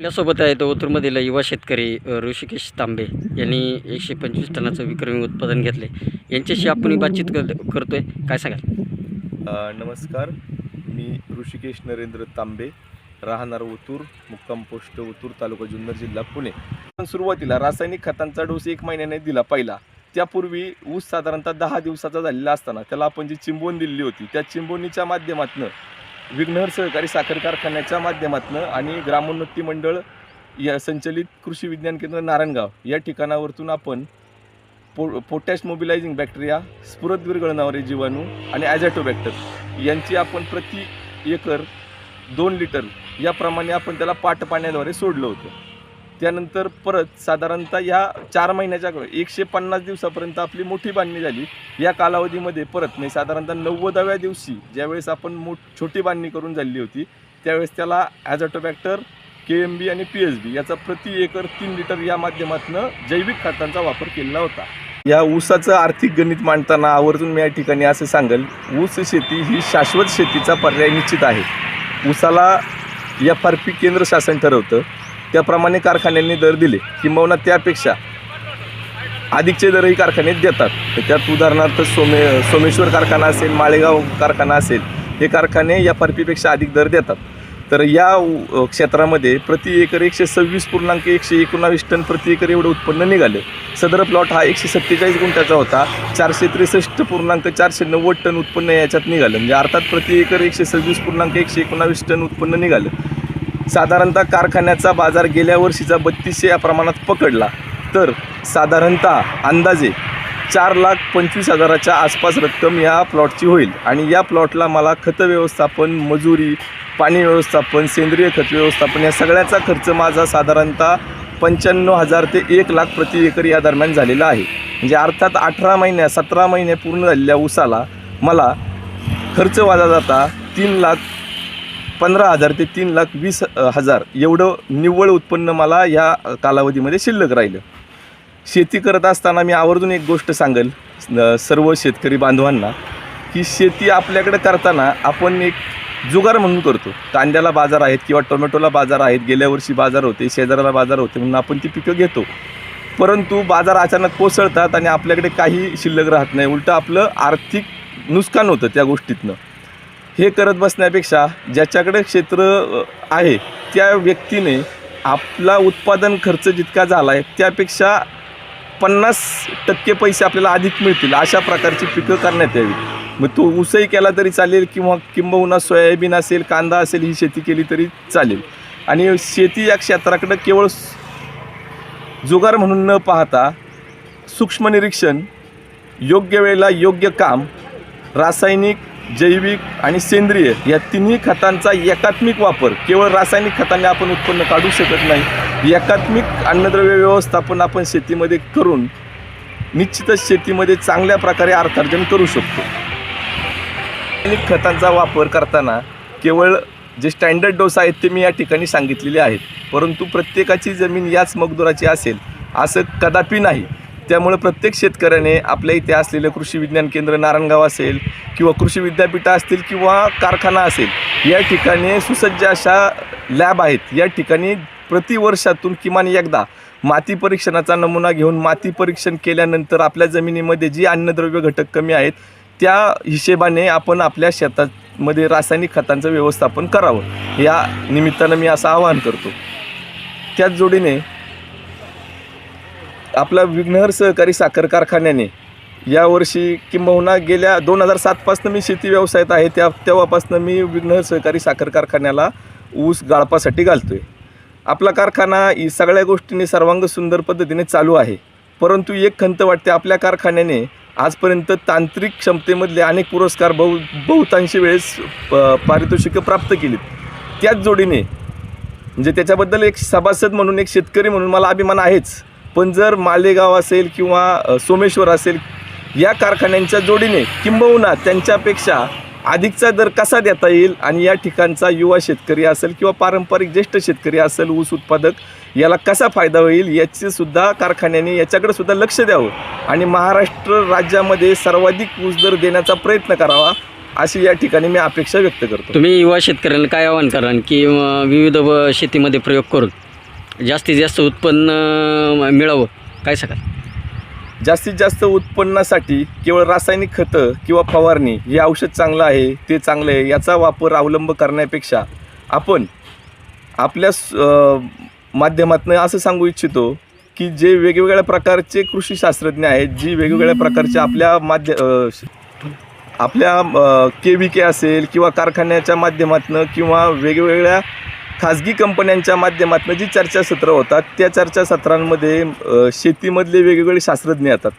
आपल्यासोबत आहेत ओतूरमधील युवा शेतकरी ऋषिकेश तांबे. यांनी एकशे पंचवीस टनाचं विक्रमी उत्पादन घेतले. यांच्याशी आपण बातचीत कर करतोय. काय सांगाल? नमस्कार. मी ऋषिकेश नरेंद्र तांबे. राहणार ओतूर मुक्काम पोस्ट ओतूर तालुका जुन्नर जिल्हा पुणे. पण सुरुवातीला रासायनिक खतांचा डोस एक महिन्याने दिला पहिला. त्यापूर्वी ऊस साधारणतः दहा दिवसाचा झालेला असताना त्याला आपण जी चिंबून दिली होती त्या चिंबोनीच्या माध्यमातून विघ्नहर सहकारी साखर कारखान्याच्या माध्यमातून आणि ग्रामोन्नती मंडळ या संचलित कृषी विज्ञान केंद्र नारायणगाव या ठिकाणावरतून आपण पो पोटॅश मोबिलायझिंग बॅक्टेरिया स्फुरद विरघळणारे जीवाणू आणि ॲझॅटोबॅक्टर यांची आपण प्रति एकर दोन लिटर याप्रमाणे आपण त्याला पाट पाण्याद्वारे सोडलं होतं. त्यानंतर परत साधारणतः ह्या चार महिन्याच्या एकशे पन्नास दिवसापर्यंत आपली मोठी बांधणी झाली. या कालावधीमध्ये परत म्हणजे साधारणतः नव्वदाव्या दिवशी ज्यावेळेस आपण मो छोटी बांधणी करून झालेली होती त्यावेळेस त्याला ॲझॅटोबॅक्टर के एम बी आणि पी एच बी याचा प्रति एकर तीन लिटर या माध्यमातून जैविक खतांचा वापर केलेला होता. या ऊसाचं आर्थिक गणित मांडताना आवर्जून मी या ठिकाणी असं सांगेल ऊस शेती ही शाश्वत शेतीचा पर्याय निश्चित आहे. ऊसाला एफ आर पी केंद्र शासन ठरवतं. त्याप्रमाणे कारखान्यांनी दर दिले किंबहुना त्यापेक्षा अधिकचे दरही कारखाने देतात. तर त्यात उदाहरणार्थ सोमे सोमेश्वर कारखाना असेल माळेगाव कारखाना असेल हे कारखाने या परपीपेक्षा अधिक दर देतात. तर या क्षेत्रामध्ये प्रति एकर एकशे सव्वीस पूर्णांक एकशे एकोणावीस टन प्रति एकर एवढं उत्पन्न निघालं. सदर प्लॉट हा एकशे सत्तेचाळीस गुंठ्याचा होता. चारशे त्रेसष्ट पूर्णांक चारशे नव्वद टन उत्पन्न याच्यात निघालं. म्हणजे अर्थात प्रति एकर एकशे सव्वीस पूर्णांक एकशे एकोणावीस टन उत्पन्न निघालं. साधारणतः कारखान्याचा बाजार गेल्या वर्षीचा बत्तीसशे या प्रमाणात पकडला. तर साधारणतः अंदाजे चार लाख पंचवीस हजाराच्या आसपास रक्कम या प्लॉटची होईल. आणि या प्लॉटला मला खत व्यवस्थापन मजुरी पाणी व्यवस्थापन सेंद्रिय खत व्यवस्थापन या सगळ्याचा खर्च माझा साधारणतः पंच्याण्णव हजार ते एक लाख प्रति एकर या दरम्यान झालेला आहे. म्हणजे अर्थात अठरा महिन्या सतरा महिने पूर्ण झालेल्या ऊसाला मला खर्च वाजा जाता तीन लाख पंधरा हजार ते तीन लाख वीस हजार एवढं निव्वळ उत्पन्न मला या कालावधीमध्ये शिल्लक राहिलं. शेती करत असताना मी आवर्जून एक गोष्ट सांगेल सर्व शेतकरी बांधवांना की शेती आपल्याकडे करताना आपण एक जुगार म्हणून करतो. कांद्याला बाजार आहेत किंवा टोमॅटोला बाजार आहेत गेल्या वर्षी बाजार होते शेजाराला बाजार होते म्हणून आपण ती पिकं घेतो. परंतु बाजार अचानक कोसळतात आणि आपल्याकडे काही शिल्लक राहत नाही. उलटं आपलं आर्थिक नुकसान होतं त्या गोष्टीतनं. हे करत बसण्यापेक्षा ज्याच्याकडे क्षेत्र आहे त्या व्यक्तीने आपला उत्पादन खर्च जितका झाला आहे त्यापेक्षा पन्नास टक्के पैसे आपल्याला अधिक मिळतील अशा प्रकारची पिकं करण्यात यावी. मग तो ऊसही केला तरी चालेल किंवा किंबहुना सोयाबीन असेल कांदा असेल ही शेती केली तरी चालेल. आणि शेती या क्षेत्राकडं केवळ जुगार म्हणून न पाहता सूक्ष्म निरीक्षण योग्य वेळेला योग्य काम रासायनिक जैविक आणि सेंद्रिय या तिन्ही खतांचा एकात्मिक वापर केवळ रासायनिक खताने आपण उत्पन्न काढू शकत नाही एकात्मिक अन्नद्रव्य व्यवस्थापन आपण शेतीमध्ये करून निश्चितच शेतीमध्ये चांगल्या प्रकारे अर्थार्जन करू शकतो. रासायनिक खतांचा वापर करताना केवळ जे स्टँडर्ड डोस आहेत ते मी या ठिकाणी सांगितलेले आहेत परंतु प्रत्येकाची जमीन याच मगदुराची असेल असं कदापि नाही. त्यामुळे प्रत्येक शेतकऱ्याने आपल्या इथे असलेलं कृषी विज्ञान केंद्र नारायणगाव असेल किंवा कृषी विद्यापीठं असतील किंवा कारखाना असेल या ठिकाणी सुसज्ज अशा लॅब आहेत. या ठिकाणी प्रतिवर्षातून किमान एकदा माती परीक्षणाचा नमुना घेऊन माती परीक्षण केल्यानंतर आपल्या जमिनीमध्ये जी अन्नद्रव्य घटक कमी आहेत त्या हिशेबाने आपण आपल्या शेतामध्ये रासायनिक खतांचं व्यवस्थापन करावं. या निमित्तानं मी असं आवाहन करतो. त्याच जोडीने आपला विघ्नहर सहकारी साखर कारखान्याने यावर्षी किंबहुना गेल्या दोन हजार सातपासनं मी शेती व्यवसायात आहे त्या तेव्हापासनं मी विघ्नहर सहकारी साखर कारखान्याला ऊस गाळपासाठी घालतो आहे आपला कारखाना ही सगळ्या गोष्टींनी सर्वांग सुंदर पद्धतीने चालू आहे. परंतु एक खंत वाटते आपल्या कारखान्याने आजपर्यंत तांत्रिक क्षमतेमधले अनेक पुरस्कार बहु बहुतांशी वेळेस प- पारितोषिकं प्राप्त केलीत. त्याच जोडीने म्हणजे त्याच्याबद्दल एक सभासद म्हणून एक शेतकरी म्हणून मला अभिमान आहेच. पण जर मालेगाव असेल किंवा सोमेश्वर असेल या कारखान्यांच्या जोडीने किंबहुना त्यांच्यापेक्षा अधिकचा दर कसा देता येईल आणि या ठिकाणचा युवा शेतकरी असेल किंवा पारंपरिक ज्येष्ठ शेतकरी असेल ऊस उत्पादक याला कसा फायदा होईल याची सुद्धा कारखान्याने याच्याकडे सुद्धा लक्ष द्यावं आणि महाराष्ट्र राज्यामध्ये सर्वाधिक ऊस दर देण्याचा प्रयत्न करावा अशी या ठिकाणी मी अपेक्षा व्यक्त करतो. तुम्ही युवा शेतकऱ्यांना काय आवाहन कराल? की विविध व शेतीमध्ये प्रयोग करून. जास्तीत जास्त उत्पन्न मिळावं. काय सांगाल? जास्तीत जास्त उत्पन्नासाठी केवळ रासायनिक खतं किंवा फवारणी हे औषध चांगलं आहे ते चांगलं आहे याचा वापर अवलंब करण्यापेक्षा आपण आपल्या स- माध्यमातून असं सांगू इच्छितो की जे वेगवेगळ्या प्रकारचे कृषी शास्त्रज्ञ आहेत जी वेगवेगळ्या प्रकारचे आपल्या माध्य आपल्या के व्ही के असेल किंवा कारखान्याच्या माध्यमातून किंवा वेगवेगळ्या खाजगी कंपन्यांच्या माध्यमातून जी चर्चासत्र होतात त्या चर्चासत्रांमध्ये शेतीमधले वेगवेगळे शास्त्रज्ञ येतात.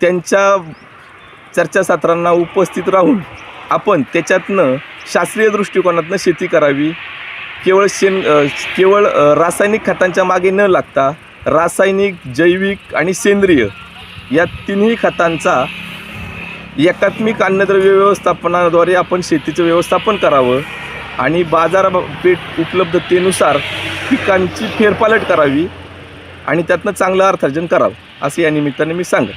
त्यांच्या चर्चासत्रांना उपस्थित राहून आपण त्याच्यातनं शास्त्रीय दृष्टिकोनातनं शेती करावी. केवळ शेण केवळ रासायनिक खतांच्या मागे न लागता रासायनिक जैविक आणि सेंद्रिय या तिन्ही खतांचा एकात्मिक अन्नद्रव्य व्यवस्थापनाद्वारे आपण शेतीचं व्यवस्थापन करावं. आणि बाजारपेठ उपलब्धतेनुसार पिकांची फेरपालट करावी आणि त्यातनं चांगलं अर्थार्जन करावं असं या निमित्ताने मी सांगेन.